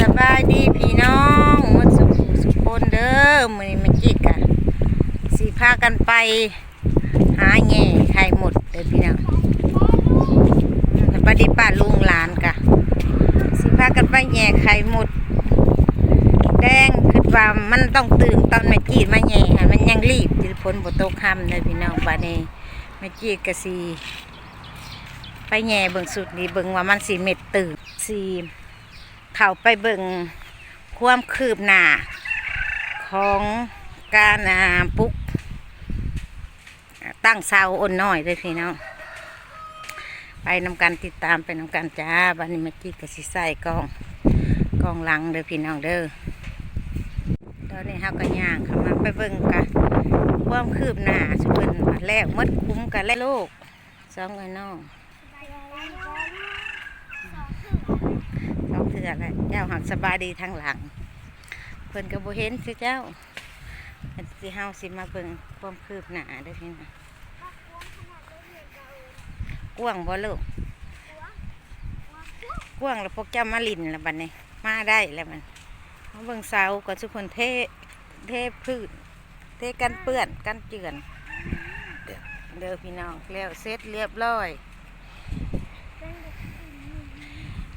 สบายดีพี่น้องมันสุขสุขคนเด้อมือนไมันจิกอะสิพากันไป หาแง่ไข่หมดเด้อพี่น้องอืมปฏิป้าลุงหลานกะสิพากันไปแง่ไข่หมด แดงคิดว่ามันต้องตื่นตอนแม่จีดมาแง่มันยังรีบที่ฝนบ่ตคำเด้อพี่น้องบัดนี้แม่จีดก็สิไปแง่เบิ่งสุดนี่เบิ่งว่ามันสิเม็ดตื่นสิ เข้าไปเบิ่งความคืบหน้าของการปลุกตั้งเสาอ่อนน้อยเลยพี่น้องไปนำกันติดตามไปนำกันจ้าบันนี้เมื่อกี้ก็สิใส่กองกองหลังเด้อพี่น้องเด้อตอนนี้เฮาก็ย่างเข้ามาไปเบิ่งกันความคืบหน้าสุเพิ่นว่าแล้วมดคุ้มกันแล้วลูกสองไอ้น้อง สองเถื่อแหละเจ้าหักสบายดีทางหลัง เพิ่นก็บ่เห็นคือเจ้าอันสิเฮาสิมาเบิ่งความคืบหน้าเด้พี่น้องกว้างบ่ลูกกว้างแล้วพวกเจ้ามาลินแล้วบัดนี้ มาได้แล้วมันมาเบิ่งเสาก่อนทุกคนเทเทพืชเทกันเปื้อนกันเจือนเด้อพี่น้องแล้วเสร็จเรียบร้อย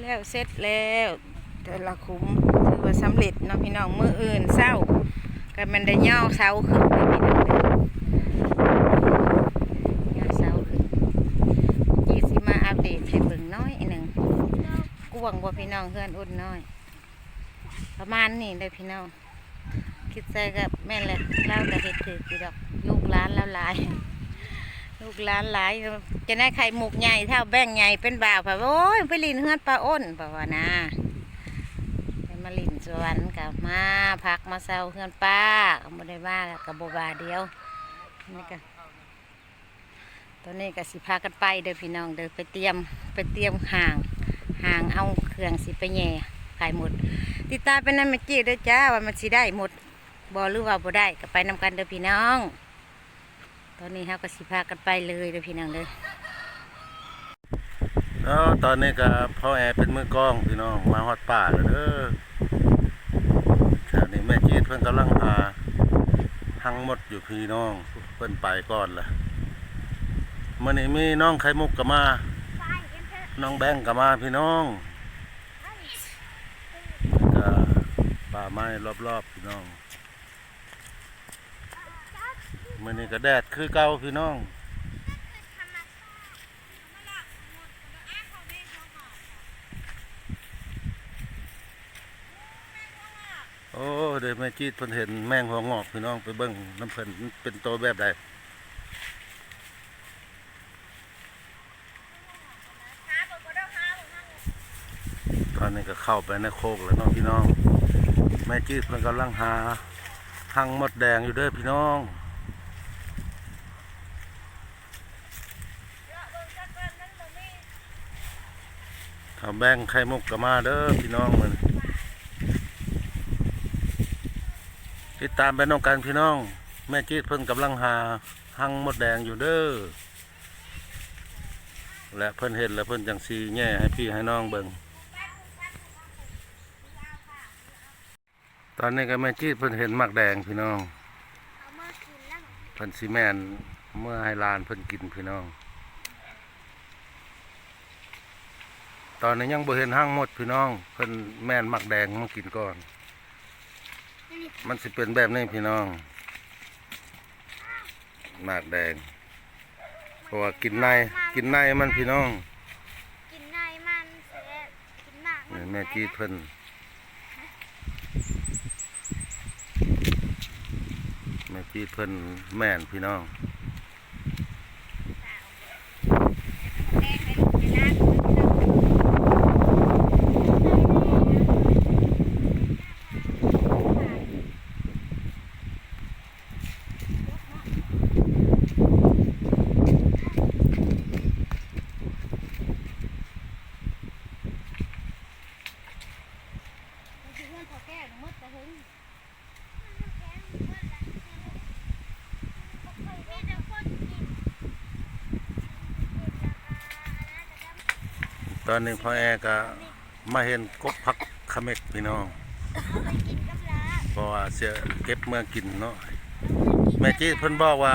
แล้วเสร็จแล้วแต่ละคุ้มถือว่าสำเร็จเนาะพี่น้องมืออื่นเศร้าก็มันได้ย่อเสาขึ้นพี่น้องย่อเสาขึ้นยี่สิมาอัปเดตให้เบิ่งน้อยหนึ่งกวงว่าพี่น้องเพื่อนอุ่นน้อย ประมาณนี้เลยพี่น้องคิดใจกับแม่นเลยเล่ากับเห็ดถือพี่ดอกลูกล้านแล้วลาย ลูกหลานหลายจะได้ไข่หมกใหญ่เท่าแบ่งใหญ่เป็นบ่าวค่ะโอ้ยไปลินเฮือนปลาอ้นป่าวะนะไปมาลินสวนกับมาพักมาเซาเฮือนป้าก็บ่ได้ว่ากับโบบาเดียวนี่ก็ตอนนี้ก็สิพากันไปเด้อพี่น้องเด้อไปเตรียมไปเตรียมห่างห่างเอาเครื่องสิไปแย่ขายหมด ติดตาเป็นนั่นเมื่อกี้ด้อจ้าว่ามันสิได้หมดบ่หรือว่าบ่ได้ก็ไปนำกันเด้อพี่น้อง อนนี้เราก็สิพากันไปเลยเด้อพี่น้องเลยแล้วตอนนี้ก็พ่อแอร์เป็นมือกล้องพี่น้องมาฮอดป่าแล้วเด้อแถวนี้แม่จีดเพิ่นกำลังหาหังหมดอยู่พี่น้องเพิ่นไปก่อนละมื่อนี้มีน้องไข่มุกก็มา น้องแบงก์ก็มาพี่น้องก็ป่าไม้รอบๆพี่น้อง มื่อนี้ก็แดดคือเก่าพี่น้องโอ้เดี๋ยวแม่จีดเพิ่นเห็นแมงหัวงอกพี่น้องไปเบิ่งน้ำเพิ่นเป็นตัวแบบใดตอนนี้ก็เข้าไปในโคกแล้วน้องพี่น้องแม่จีดเพิ่นกำลังหาหังมดแดงอยู่เด้อพี่น้อง ถ้าแบ่งไข่มุกก็มาเด้อพี่น้องมันติดตามไปน้องกันพี่น้อง แม่จีดเพิ่นกำลังหาหังมดแดงอยู่เด้อและเพิ่นเห็นแล้วเพิ่นจังซีแง่ให้พี่ให้น้องเบิ่งตอนนี้ก็แม่จีดเพิ่นเห็นหมักแดงพี่น้องเพิ่นซีแมนเมื่อให้ลานเพิ่นกินพี่น้อง ตอนนี้ยังบ่เห็นหังหมดพี่น้อง เพิ่นแม่นหมักแดงมากินก่อน มันสิเป็นแบบนี้พี่น้องหมากแดงเพราะว่ากินในกินในมันพี่น้อง กินในมันเสียกินหมากนี่แม่จีดเพิ่นแม่จีดเพิ่นแม่นพี่น้อง เพื่อนพอแก้มดแต่หึงมีแต่คนกิน ต อนนี้พ่อแอก็มาเห็นกบพักขเม็กพี่น้องไปกินกับลาเพราะว่าเสียเก็บเมื่อกินเนาะแม่จีดเพิ่นบอกว่า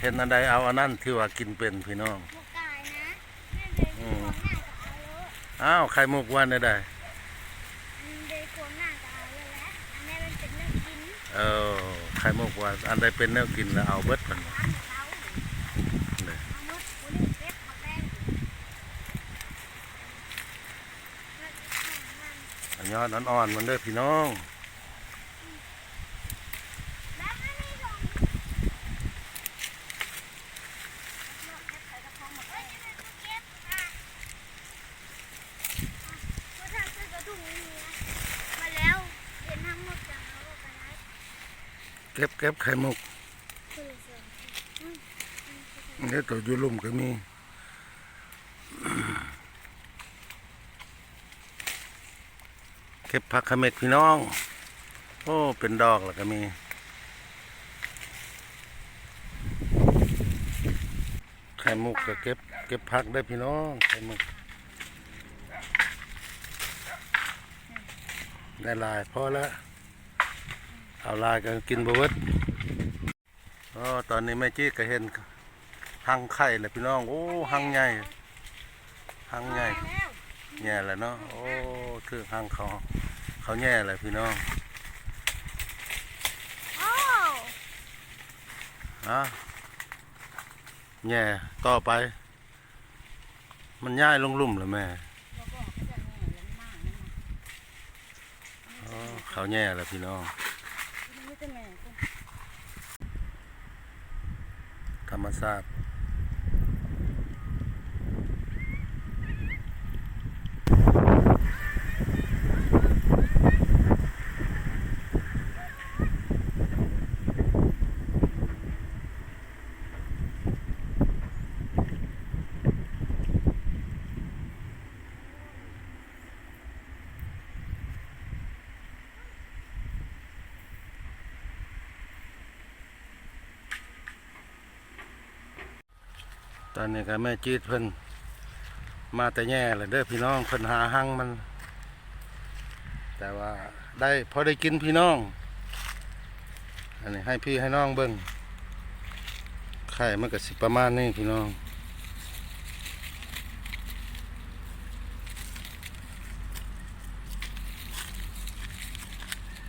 เห็นอันใดเอาอันนั้นที่ว่ากินเป็นพี่น้องหมกกายนะแม่เด็กโคหน้ากับเอาโลอ้าวไข่มุกวันได้ได้เด็กโคหน้ากับเอาเลยแหละอันนี้มันเป็นเรื่องกินเออไข่มุกว่าอันใดเป็นแนวกินแล้วเอาเบิดเพิ่นว่า ร้านของเราเอาหมดกูนี่เก็บมาแป้งมัน อัน ยอดอ่อนๆมันเด้อพี่น้องแล้วไม่มีของเอ้ยจะเป็นผู้เก็บอะผู้ทำซื้อกระถุงนี้นะมาแล้วเห็นทั้งหมดจากเขาบอกกันนะเก็บเก็บไข่มุกคือเสืออืมนี่ตัวอยู่ลุ่มก็มี ก็บผักขเม็ดพี่น้อง โอ้ เป็นดอกแล้วก็มี ไข่มุกก็เก็บ เก็บผักได้พี่น้อง ไข่มุก ได้หลายพอแล้ว เอาลายกันกินบเวดอ๋อตอนนี้แม่จี้ก็เห็นหังไข่เลยพี่น้อง โอ้หังใหญ่หังใหญ่แย่แล้วเนาะ โอ้คือหังเขา เขาแย่เลยพี่น้องโอ้อะแย่ต่อไป มันย่ายลงลุ่มแล้วแม่อ๋อเขาแย่แล้วพี่น้อง ธรรมชาติ ตอนนี้ก็แม่จีดเพิ่นมาแต่แย่เลยเด้อพี่น้องเพิ่นหาหังมัน แต่ว่าได้พอได้กินพี่น้อง อันนี้ให้พี่ให้น้องเบิ่งไข่มันก็สิประมาณนี้พี่น้อง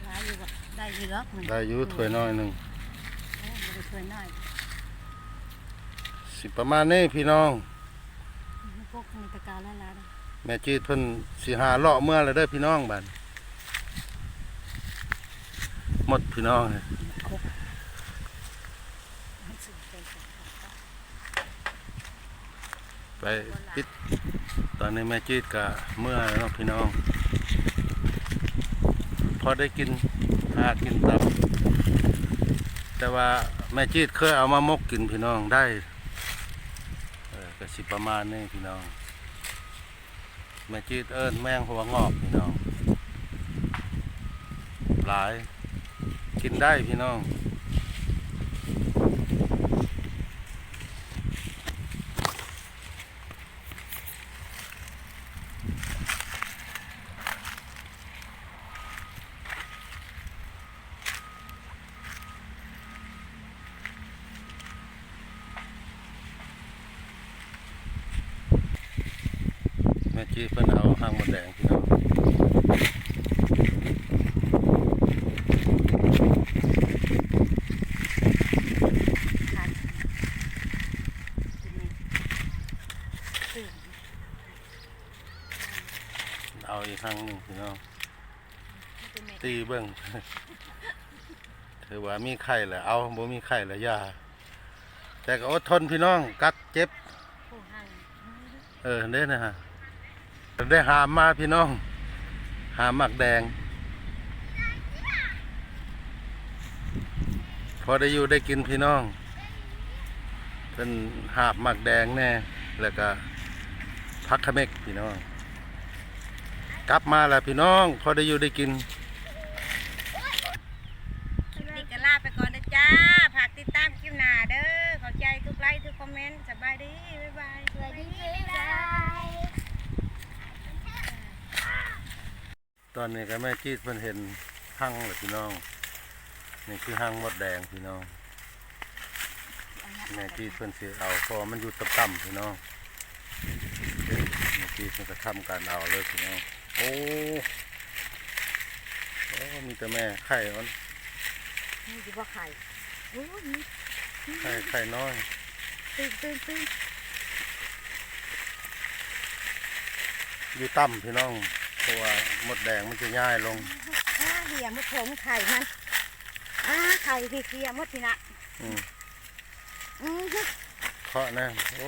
ได้อยู่บ่ได้อยู่หรอกมันได้อยู่ถ้วยน้อยหนึ่งโอ้บ่ได้ถ้วยน้อย สิประมาณนี้พี่น้องมันพวกมีตะกร้าละลายนะแม่จีดเพิ่นสิหาเลาะเมื่อแล้วเด้อพี่น้องบัดหมดพี่น้องมันสุดไปก่อนไปปิดตอนนี้แม่จีดกะเมื่อแล้วเนาะพี่น้อง พอได้กินหากินตับ แต่ว่าแม่จีดเคยเอามามกกินพี่น้องได้เออ ก็สิประมาณนี้พี่น้องแม่จีดเอิญแมงหัวงอกพี่น้อง หลาย กินได้พี่น้อง แม่จีดเพิ่นเอาห้างมดแดงพี่น้องขาดกินนี่ตื่นเอาอีกครั้งหนึ่งพี่น้องมันเป็นเม็ดตีเบิ้งถือว่ามีไข่แหละเอาบ่มีไข่แหละยาแต่ก็อดทนพี่น้องกัดเจ็บผู้หั่งเออเด้นะฮะ ได้หามมาพี่น้อง หามหมักแดง พอได้อยู่ได้กินพี่น้อง เป็นหาบหมักแดงแน่ แล้วก็พักขเมกพี่น้อง กลับมาแล้วพี่น้อง พอได้อยู่ได้กิน คลิปนี้ก็ลาไปก่อนนะจ้าฝากติดตามคลิปหน้าเด้อขอบใจทุกไลค์ทุกคอมเมนต์สบายดี บ๊ายบาย สวัสดีบ๊ายบาย ตอนนี้ก็แม่จีดเพิ่นเห็นหั่งเลยพี่น้อง นี่คือหั่งมดแดงพี่น้อง แม่จีดเพิ่นสิเอาเพอมันอยู่ต่ำๆพี่น้องแม่จีดเพิ่นก็ทำการเอาเลยพี่น้อง โอ้โอ้มีแต่แม่ไข่มันนี่สิบ่ไข่โอ้ยนี่ไข่ไข่น้อยตื่นตื่นตื่นอยู่ต่ำพี่น้อง เพราะว่ามดแดงมันจะย่ายลงอ่าเหี่ยมดผมไข่มันอ่าไข่ที่เหี่ยมดพี่นะอืมอือฮึเคาะนะโอ้